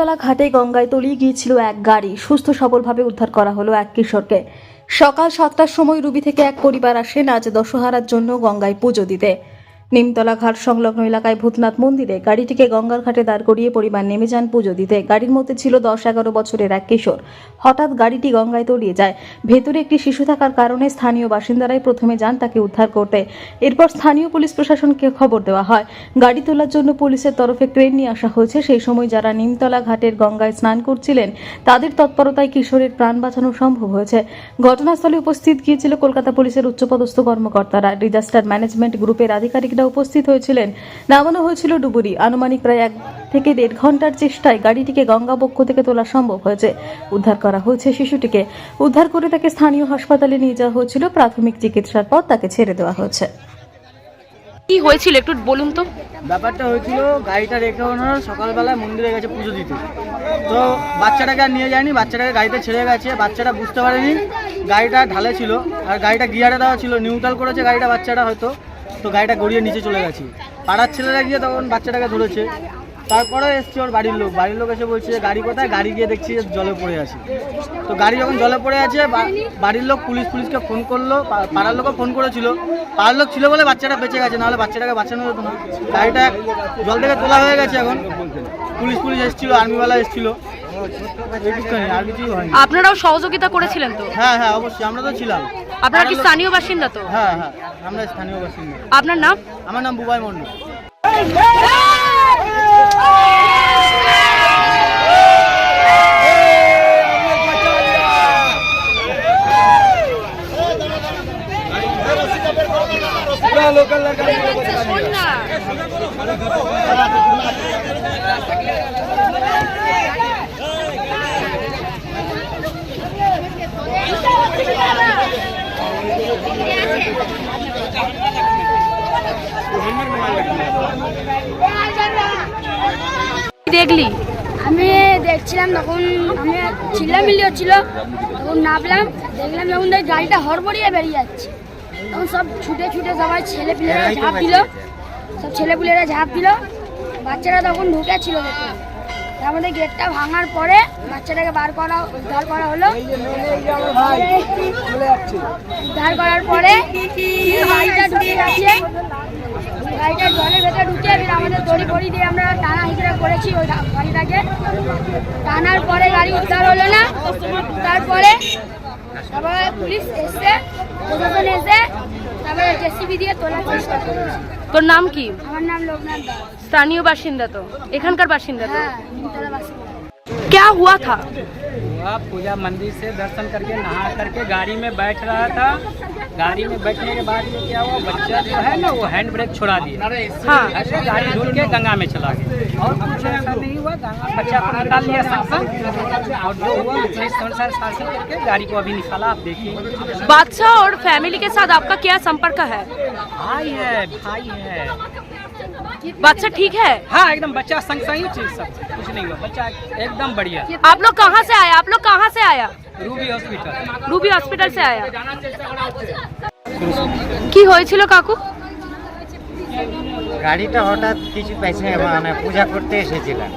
নিমতলা ঘাটে গঙ্গায় তলিয়ে গিয়েছিল এক গাড়ি। সুস্থ সবলভাবে উদ্ধার করা হলো এক কিশোরকে। সকাল সাতটার সময় রুবি থেকে এক পরিবার আসেন আজ দশহারার জন্য গঙ্গায় পুজো দিতে। নিমতলা ঘাট সংলগ্ন এলাকায় ভূতনাথ মন্দিরে গাড়িটিকে গঙ্গার ঘাটে দাঁড় করিয়ে পরিবার নেমে যান পুজো দিতে। গাড়ির মধ্যে ছিল দশ এগারো বছরের এক কিশোর। হঠাৎ গাড়িটি গঙ্গায় তলিয়ে যায়। ভেতরে একটি শিশু থাকার কারণে স্থানীয় বাসিন্দারাই প্রথমে যান তাকে উদ্ধার করতে। এরপর স্থানীয় পুলিশ প্রশাসনকে খবর দেওয়া হয়। গাড়ি তোলার জন্য পুলিশের তরফে ক্রেন নিয়ে আসা হয়েছে। সেই সময় যারা নিমতলা ঘাটের গঙ্গায় স্নান করছিলেন, তাদের তৎপরতায় কিশোরের প্রাণ বাঁচানো সম্ভব হয়েছে। ঘটনাস্থলে উপস্থিত গিয়েছিল কলকাতা পুলিশের উচ্চপদস্থ কর্মকর্তারা। ডিজাস্টার ম্যানেজমেন্ট গ্রুপের আধিকারিকরা উপস্থিত হয়েছিলেন। নামানো হয়েছিল ডুবুরি। আনুমানিক প্রায় এক থেকে দেড় ঘণ্টার চেষ্টায় গাড়িটিকে গঙ্গা বক্ষ থেকে তোলা সম্ভব হয়েছে। উদ্ধার করা হয়েছে শিশুটিকে। উদ্ধার করে তাকে স্থানীয় হাসপাতালে নিয়ে যাওয়া হয়েছিল। প্রাথমিক চিকিৎসার পর তাকে ছেড়ে দেওয়া হয়েছে। কি হয়েছিল একটু বলুন তো? ব্যাপারটা হয়েছিল গাড়িটা রেখে ওনারা সকালবেলায় মন্দিরে গেছে পুজো দিতে। তো বাচ্চাটাকে আর নিয়ে যায়নি বাচ্চাটাকে গাড়িতে ছেড়ে গেছে। বাচ্চাটা বুঝতে পারেনি গাড়িটা ঢালে ছিল। আর গাড়িটা গিয়ারে দেওয়া ছিল নিউট্রাল করেছে গাড়িটা বাচ্চাটা হয়তো। তো গাড়িটা গড়িয়ে নিচে চলে গেছে। পাড়ার ছেলেরা গিয়ে তখন বাচ্চাটাকে ধরেছে। তারপরে এসছে ওর বাড়ির লোক। বাড়ির লোক এসে বলছে গাড়ি কোথায়? গাড়ি গিয়ে দেখছি যে জলে পড়ে আছে। তো গাড়ি যখন জলে পড়ে আছে বাড়ির লোক পুলিশ পুলিশকে ফোন করল। পাড়ার লোকও ফোন করেছিল। পাড়ার লোক ছিল বলে বাচ্চাটা বেঁচে গেছে নাহলে বাচ্চাটাকে বাঁচানো যেত না। গাড়িটা জল থেকে তোলা হয়ে গেছে এখন। পুলিশ পুলিশ এসেছিল আর্মিওয়ালা এসেছিল। আর কিছুই হয়নি। আপনারাও সহযোগিতা করেছিলেন তো? হ্যাঁ হ্যাঁ অবশ্যই। আমরা তো ছিলাম। আপনারা কি স্থানীয় বাসিন্দা তো? হ্যাঁ হ্যাঁ আমরা স্থানীয় বাসিন্দা। আপনার নাম? আমার নাম বুবাই মন্ডল দেখলি? আমি দেখছিলাম তখন আমি চিল্লামিল্লি হচ্ছিল তখন নামলাম, দেখলাম যখন গাড়িটা হড়বড়িয়ে বেরিয়ে যাচ্ছে। তখন সব ছুটে ছুটে সবাই ছেলে পিলেরা ঝাঁপ দিল, সব ছেলে পিলেরা ঝাঁপ দিল, বাচ্চারা তখন ঢুকেছিল দেখলাম। মধ্যে গেটটা ভাঙার পরে বাচ্চাটাকে বার করা উদ্ধার করা হলো। উদ্ধার করার পরে গাড়িটা ঢুকে গেছে। গাড়িটা জলের ভেতরে ঢুকে আমাদের দড়ি ফড়ি দিয়ে আমরা টানা হিসেবে করেছি ওই গাড়িটাকে টানার পরে গাড়ি উদ্ধার হলো না। তারপরে তারপরে পুলিশ এসে প্রশাসন এসে তারপরে জেসিবি দিয়ে তোলার চেষ্টা করেছে তোর নাম কি আমার নাম লোকনাথ দাস স্থানীয় বাসিন্দা তো এখানকার বাসিন্দা তো হ্যাঁ নিমতলা বাসিন্দা क्या हुआ था वह पूजा मंदिर से दर्शन करके नहा करके गाड़ी में बैठ रहा था गाड़ी में बैठने के बाद में क्या हुआ? बच्चा जो है ना वो हैंड ब्रेक छोड़ा दिया। हाँ। ऐसे गाड़ी ढूंढ के गंगा में चला गया। और कुछ ऐसा नहीं हुआ गंगा बच्चा को निकाल लिया शासन और जो हुआ शासन करके गाड़ी को अभी निकाला आप देखिए। बादशाह और फैमिली के साथ आपका क्या संपर्क है? भाई है भाई है। बच्चा ठीक है? हाँ एकदम बच्चा संग सही चीज़ सब। कुछ नहीं हुआ बच्चा एकदम बढ़िया। आप लोग कहाँ से आया आप लोग कहाँ से आया? Ruby hospital. সে কি হয়েছিল কাকু? গাড়িটা হঠাৎ কিছু পেছে মানে পূজা করতে এসেছিলাম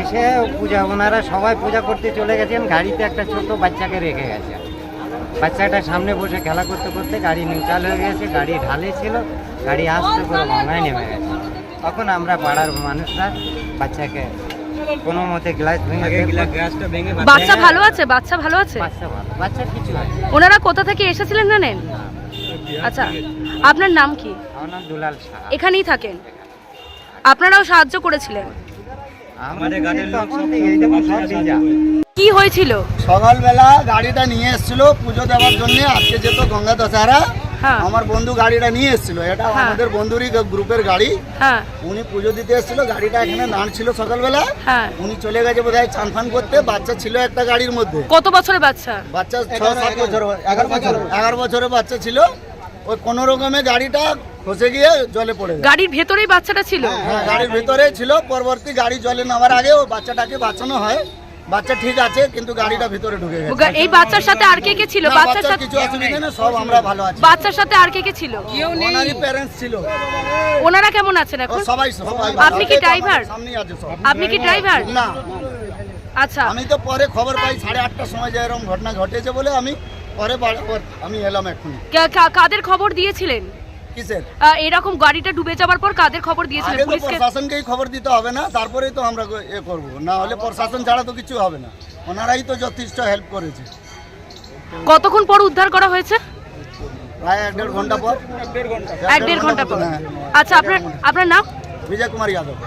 এসে পূজা ওনারা সবাই পূজা করতে চলে গেছেন গাড়িতে একটা ছোট বাচ্চাকে রেখে গেছে। বাচ্চাটা সামনে বসে খেলা করতে করতে গাড়ি নিউট্রাল হয়ে গেছে গাড়ি ঢালে ছিল গাড়ি আসতে করে ভাঙায় নেমে গেছে। তখন আমরা পাড়ার মানুষরা বাচ্চাকে কোনো মতে গ্লাস ভেঙে গ্লাসটা ভেঙে বাচ্চা ভালো আছে? বাচ্চা ভালো আছে? বাচ্চা ভালো। বাচ্চার কিছু ওনারা কোথা থেকে এসেছিলেন জানেন? আচ্ছা আপনার নাম কি? আমার নাম দুলাল শাহ। এখানেই থাকেন? আপনারাও সাহায্য করেছিলেন? আমাদের গাড়ির সব কি হয়েছিল? সকালবেলা গাড়িটা নিয়ে এসেছিল পুজো দেওয়ার জন্য আজকে যেত গঙ্গা দশহারা আমার বন্ধু গাড়িটা নিয়ে এসেছিল। এটা হ্যাঁ। আমাদের বন্ধুরই গ্রুপের গাড়ি। হ্যাঁ। উনি পুজো দিতে এসেছিল গাড়িটা এখানে দাঁড় ছিল সকালবেলা। হ্যাঁ। উনি চলে গেছে বোধহয় চান ফান করতে। বাচ্চা ছিল একটা গাড়ির মধ্যে। কত বছরের বাচ্চা? বাচ্চা ছ সাত বছর। এগারো বছর এগারো বছরের বাচ্চা ছিল। ওই কোনো রকমে গাড়িটা খসে গিয়ে জলে পড়ে গাড়ির ভেতরেই বাচ্চাটা ছিল? হ্যাঁ গাড়ির ভিতরে ছিল। পরবর্তী গাড়ি জলে নামার আগে ওই বাচ্চাটাকে বাঁচানো হয়। বাচ্চা ঠিক আছে কিন্তু গাড়িটা ভিতরে ঢুকে গেছে। এই বাচ্চার সাথে আর কে কে ছিল? বাচ্চার সাথে কিছু অসুবিধা নেই সব আমরা ভালো আছি। বাচ্চার সাথে আর কে কে ছিল? কেউ নেই। ওনারই প্যারেন্টস ছিল। ওনারা কেমন আছেন এখন? সবাই সবাই আপনি কি ড্রাইভার সামনেই আছে সব। আপনি কি ড্রাইভার না। আচ্ছা। আমি তো পরে খবর পাই সাড়ে আটটার সময় যে এরকম ঘটনা ঘটেছে বলে আমি পরে আমি এলাম এখন কাদের খবর দিয়েছিলেন? কিসের? এরকম গাড়িটা ডুবে যাওয়ার পর কাদের খবর দিয়েছিলেন? পুলিশকে প্রশাসনকেই খবর দিতে হবে না তারপরেই তো আমরা এ করব। না হলে প্রশাসন ছাড়া তো কিছু হবে না। ওনারাই তো যথেষ্ট হেল্প করেছে। কতক্ষণ পর উদ্ধার করা হয়েছে? প্রায় এক দেড় ঘণ্টা পর। এক দেড় ঘণ্টা পর। আচ্ছা আপনার আপনার নাম? বিজয় কুমার যাদব।